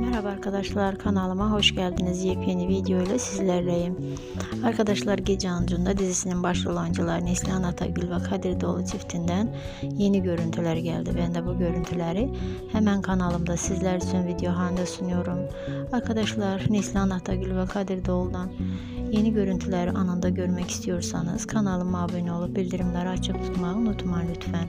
Merhaba arkadaşlar kanalıma hoş geldiniz. Yepyeni video ile sizlerleyim. Arkadaşlar Gece Ancu'nda dizisinin başrol oyuncuları Neslihan Atagül ve Kadir Doğulu çiftinden yeni görüntüler geldi. Ben de bu görüntüleri hemen kanalımda sizler için video halinde sunuyorum. Arkadaşlar Neslihan Atagül ve Kadir Doğulu'dan yeni görüntüleri anında görmek istiyorsanız kanalıma abone olup bildirimleri açık tutmayı unutmayın lütfen.